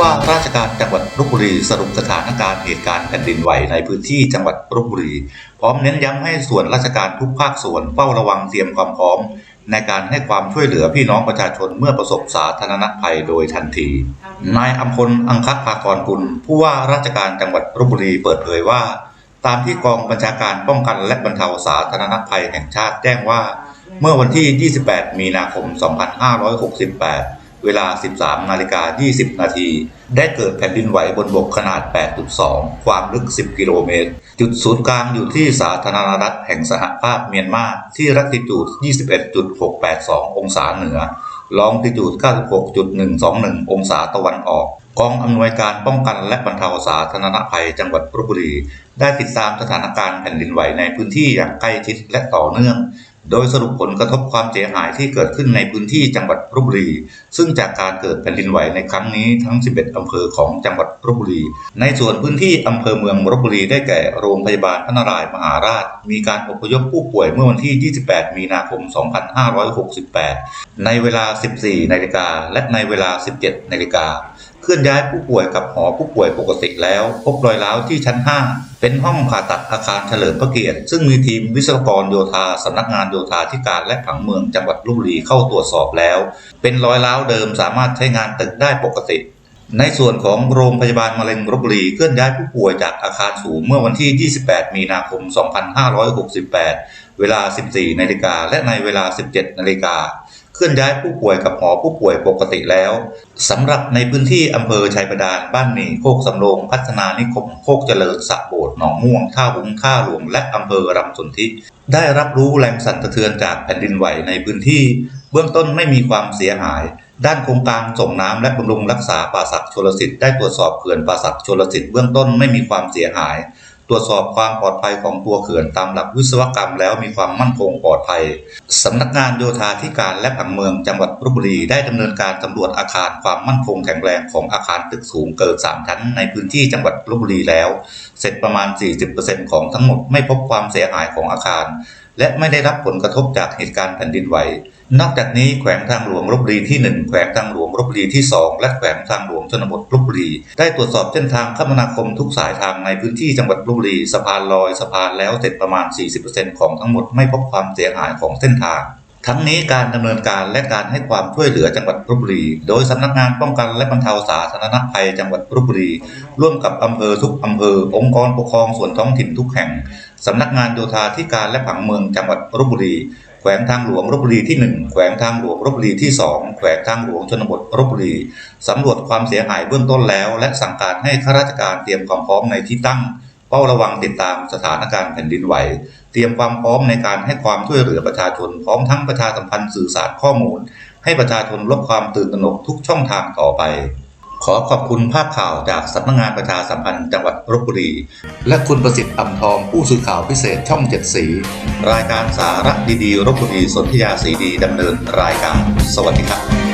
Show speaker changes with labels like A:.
A: ว่าราชการจังหวัดลบบุรีสรุปสถานการณ์เหตุการณ์แผ่นดินไหวในพื้นที่จังหวัดลบบุรี พร้อมเน้นย้ำให้ส่วนราชการทุกภาคส่วนเฝ้าระวังเตรียมความพร้อม ในการให้ความช่วยเหลือพี่น้องประชาชนเมื่อประสบสาธารณภัยโดยทันที นายอัมพลอังคภากรกุลผู้ว่าราชการจังหวัดลบบุรีเปิดเผยว่า ตามที่กองบัญชาการป้องกันและบรรเทาสาธารณภัยแห่งชาติแจ้งว่า เมื่อวันที่ 28 มีนาคม 2568 เวลา 13 นาฬิกา 20 นาที ได้เกิดแผ่นดินไหวบนบกขนาด 8.2 ความลึก 10 กิโลเมตร จุดศูนย์กลางอยู่ที่สาธารณรัฐแห่งสหภาพเมียนมา ที่รัติจูด 21.682 องศาเหนือ ลองติจูด 96.121 องศาตะวันออก กองอำนวยการป้องกันและบรรเทาสาธารณภัยจังหวัดลบบุรี ได้ติดตามสถานการณ์แผ่นดินไหวในพื้นที่อย่างใกล้ชิดและต่อเนื่อง โดยสรุปผลกระทบความเสียหายที่เกิดขึ้นในพื้นที่จังหวัดลบบุรี ซึ่งจากการเกิดแผ่นดินไหวในครั้งนี้ทั้ง 11 อำเภอของจังหวัดลบบุรี ในส่วนพื้นที่อำเภอเมืองลบบุรีได้แก่โรงพยาบาลพระนารายณ์มหาราช มีการอพยพผู้ป่วยเมื่อวันที่ 28 มีนาคม 2568 ในเวลา 14 นาฬิกาและในเวลา 17 นาฬิกา เคลื่อนย้ายผู้ป่วยกับหอผู้ป่วยปกติแล้ว พบรอยร้าวที่ชั้น 5 เป็นห้องผ่าตัดอาคารเฉลิมพระเกียรติ ซึ่งมีทีมวิศวกรโยธาสำนักงานโยธาธิการและผังเมืองจังหวัดลบบุรีเข้าตรวจสอบแล้ว เป็นรอยร้าวเดิมสามารถใช้งานตึกได้ปกติ ในส่วนของโรงพยาบาลมะเร็งลบบุรีเคลื่อนย้ายผู้ป่วยจากอาคารสูงเมื่อวันที่ 28 มีนาคม 2568 เวลา 14นาฬิกาและในเวลา 17นาฬิกา ลื่อนย้ายผู้ป่วยกับหอผู้ป่วยปกติแล้วสำหรับในพื้นที่อำเภอชัยประดานบ้านหมี่โคกสำโรงพัฒนานิคมโคกเจริญสะโบดหนองม่วงท่าวุ้งท่าหลวงและอำเภอรำสนธิได้รับรู้แรงสั่นสะเทือนจากแผ่นดินไหวในพื้นที่ เบื้องต้นไม่มีความเสียหาย ด้านโครงการส่งน้ำและบำรุงรักษาป่าศักชลสิทธิ์ได้ตรวจสอบเขื่อนป่าศักชลสิทธิ์เบื้องต้นไม่มีความเสียหาย ตรวจสอบความปลอดภัยของตัวเขื่อนตามหลักวิศวกรรมแล้วมีความมั่นคงปลอดภัยสำนักงานโยธาธิการและผังเมืองจังหวัดลบบุรีได้ดำเนินการสำรวจอาคารความมั่นคงแข็งแรงของอาคารตึกสูงเกิน3ชั้นในพื้นที่จังหวัดลบบุรีแล้ว เสร็จประมาณ 40%ของทั้งหมดไม่พบความเสียหายของอาคารและไม่ได้รับผลกระทบจากเหตุการณ์แผ่นดินไหว นอกจากนี้แขวงทางหลวงลบบุรีที่ 1 แขวงทางหลวงลบบุรีที่ 2 และแขวงทางหลวงชนบทลบบุรี ได้ตรวจสอบเส้นทางคมนาคมทุกสายทางในพื้นที่จังหวัดลบบุรีสะพานลอยสะพานแล้วเสร็จประมาณ 40%ของทั้งหมดไม่พบความเสียหายของเส้นทางทั้งนี้การดำเนินการและการให้ความช่วยเหลือจังหวัดลบบุรี โดยสำนักงานป้องกันและบรรเทาสาธารณภัยจังหวัดลบบุรี ร่วมกับอำเภอทุกอำเภอ องค์กรปกครองส่วนท้องถิ่นทุกแห่ง สำนักงานโยธาธิการและผังเมืองจังหวัดลบบุรี แขวงทางหลวงลบบุรีที่ 1 แขวงทางหลวงลบบุรีที่ 2 แขวงทางหลวงชนบทลบบุรีสำรวจความเสียหายเบื้องต้นแล้ว และสั่งการให้ข้าราชการเตรียมความพร้อมในที่ตั้งเฝ้าระวังติดตามสถานการณ์แผ่นดินไหว เตรียมความพร้อมในการให้ความช่วยเหลือประชาชนพร้อมทั้งประชาสัมพันธ์สื่อสารข้อมูล ให้ประชาชนลดความตื่นตระหนกทุกช่องทางต่อไป ขอขอบคุณภาพข่าวจากสำนักงานประชาสัมพันธ์จังหวัดลบบุรี และคุณประสิทธิ์อำทองผู้สื่อข่าวพิเศษช่องเจ็ดสี รายการสาระดีๆลบบุรีสนธยาสีดีดำเนินรายการ สวัสดีครับ